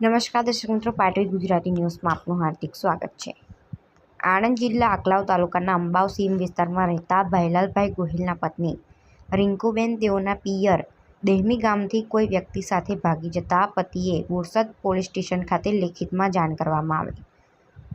નમસ્કાર, દર્શક મિત્રો. પાટવી ગુજરાતી ન્યૂઝમાં આપનું હાર્દિક સ્વાગત છે. આણંદ જિલ્લા આકલાવ તાલુકાના અંબાવ સીમ વિસ્તારમાં રહેતા ભાઈલાલભાઈ ગોહિલના પત્ની રિંકુબેન તેઓના પિયર દેહમી ગામથી કોઈ વ્યક્તિ સાથે ભાગી જતા પતિએ બોરસદ પોલીસ સ્ટેશન ખાતે લેખિતમાં જાણ કરવામાં આવી.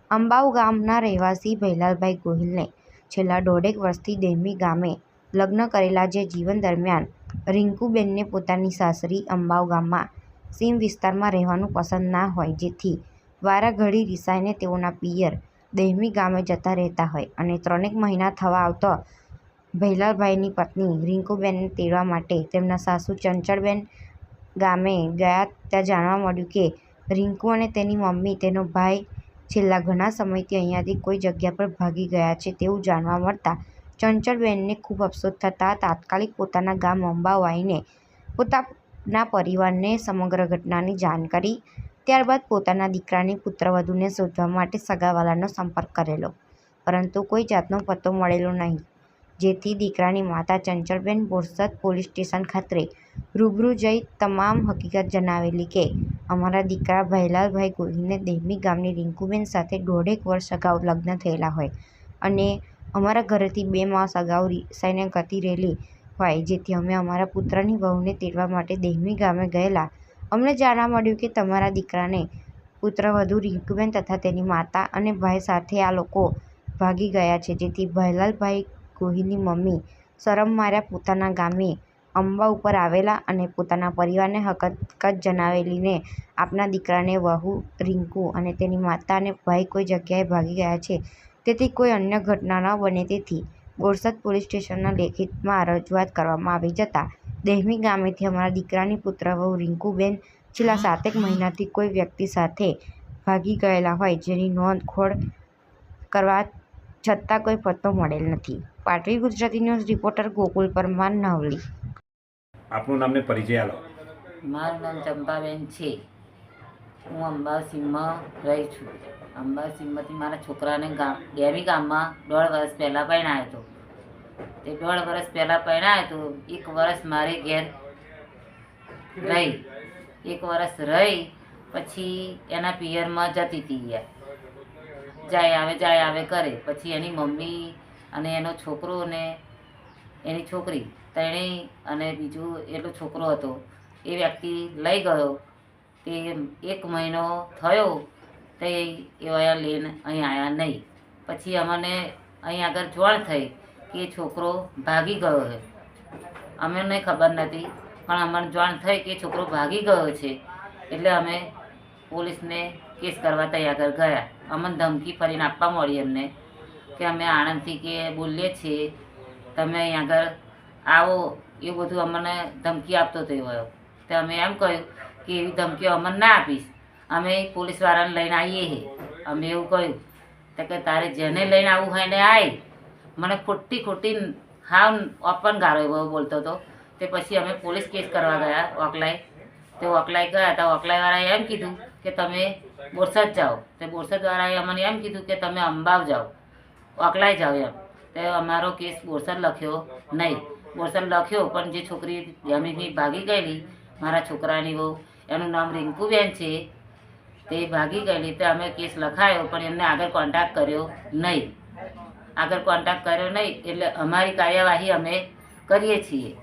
અંબાવ ગામના રહેવાસી ભૈલાલભાઈ ગોહિલને છેલ્લા દોઢેક વર્ષથી દેહમી ગામે લગ્ન કરેલા જે જીવન દરમિયાન રિંકુબેનને પોતાની સાસરી અંબાવ ગામમાં સીમ વિસ્તારમાં રહેવાનું પસંદ ના હોય, જેથી વારાઘડી રિસાઈને તેઓના પિયર દેહમી ગામે જતા રહેતા હોય અને ત્રણેક મહિના થવા આવતા ભૈલાલભાઈની પત્ની રિંકુબેનને તેડવા માટે તેમના સાસુ ચંચળબેન ગામે ગયા ત્યાં જાણવા મળ્યું કે રિંકુ અને તેની મમ્મી, તેનો ભાઈ છેલ્લા ઘણા સમયથી અહીંયાથી કોઈ જગ્યા પર ભાગી ગયા છે તેવું જાણવા મળતા ચંચળબેનને ખૂબ અફસોસ થતાં તાત્કાલિક પોતાના ગામ અંબાવાઈને આવીને પોતાના પરિવારને સમગ્ર ઘટનાની જાણ કરી ત્યારબાદ પોતાના દીકરાની પુત્રવધૂને શોધવા માટે સગાવાલાનો સંપર્ક કરેલો. પરંતુ કોઈ જાતનો પત્તો મળેલો નહીં. જેથી દીકરાની માતા ચંચળબેન બોરસદ પોલીસ સ્ટેશન ખાતે રૂબરૂ જઈ તમામ હકીકત જણાવેલી કે, અમારા દીકરા ભૈલાલભાઈ ગોહિલને દેહમી ગામની રિંકુબેન સાથે દોઢેક વર્ષ અગાઉ લગ્ન થયેલા હોય અને અમારા ઘરેથી બે માસ અગાઉ રિસાઈને ગતિ રહેલી હોય જેથી અમે અમારા પુત્રની વહુને તેડવા માટે દેહમી ગામે ગયેલા. અમને જાણવા મળ્યું કે તમારા દીકરાને પુત્રવધુ રિંકુબેન તથા તેની માતા અને ભાઈ સાથે આ લોકો ભાગી ગયા છે, જેથી ભાઈલાલભાઈ ગોહિલની મમ્મી શરમ માર્યા પોતાના ગામે અંબા ઉપર આવેલા અને પોતાના પરિવારને હકીકત જણાવેલીને આપના દીકરાને વહુ, રિંકુ અને તેની માતા અને ભાઈ કોઈ જગ્યાએ ભાગી ગયા છે. તેથી કોઈ અન્ય ઘટના ન બને તેથી બોરસદ પોલીસ સ્ટેશનના લેખિતમાં રજૂઆત કરવામાં આવી જતાં દેહમી ગામેથી અમારા દીકરાની પુત્રવહુ રિંકુબેન છેલ્લા સાતેક મહિનાથી કોઈ વ્યક્તિ સાથે ભાગી ગયેલા હોય જેની નોંધ ખોળ કરવા છતાં કોઈ પત્તો મળેલ નથી. પાટવી ગુજરાતી ન્યૂઝ રિપોર્ટર ગોકુલ પરમાર નવલી. આપનું નામને પરિચય આલો. મારું નામ ચંપાબેન છે. હું અંબાસીમાં રહી છું. અંબાસીમાંથી મારા છોકરાને ગામ ડેમી ગામમાં દોઢ વર્ષ પહેલાં પરણાયો હતો. તે દોઢ વર્ષ પહેલાં પરણાય હતો એક વર્ષ મારે ઘેર રહી. એક વર્ષ રહી, પછી એના પિયરમાં જતી હતી યાર. જાય આવે જાય આવે કરે. પછી એની મમ્મી અને એનો છોકરો ને એની છોકરી તેણે અને બીજું એટલો છોકરો હતો. એ વ્યક્તિ લઈ ગયો. તે એક મહિનો થયો તે એવા લઈને અહીં આવ્યા નહીં. પછી અમને અહીં આગળ જાણ થઈ. કે છોકરો ભાગી ગયો છે. અમને ખબર નથી, પણ અમને જાણ થઈ કે છોકરો ભાગી ગયો છે. એટલે અમે પોલીસને કેસ કરવા તૈયાર ગયા. અમને ધમકી ફરીને આપવા મળી અમને કે અમે આણંદથી કે બોલીએ છીએ, તમે અહીં આગળ આવો. એ બધું અમને ધમકી આપતો થયો તો અમે એમ કહ્યું કે એવી ધમકીઓ અમને ના આપીશ. અમે પોલીસવાળાને લઈને આવીએ અમે એવું કહ્યું. તો કે તારે જેને લઈને આવવું હોય એને આય. મને ખોટી ખોટી હાવ ઓપન ગાળો એવો બોલતો હતો. તે પછી અમે પોલીસ કેસ કરવા ગયા ઓકલાઈ તે ઓકલાઈ ગયા તો ઓકલાઈવાળાએ એમ કીધું કે તમે બોરસદ જાઓ. તે બોરસદવાળાએ અમને એમ કીધું કે તમે અંબાવ જાઓ. ઓકલાઈ જાઓ એમ. તે અમારો કેસ બોરસદ લખ્યો નહીં. બોરસદ લખ્યો પણ જે છોકરી જમીનથી ભાગી ગયેલી, મારા છોકરાની બહુ એનું નામ રિંકુબેન છે, તે ભાગી ગયેલી. તે અમે કેસ લખાયો પણ એમને આગળ કોન્ટેક્ટ કર્યો નહીં. આગળ કોન્ટેક્ટ કર્યો નહીં એટલે અમારી કાર્યવાહી અમે કરીએ છીએ.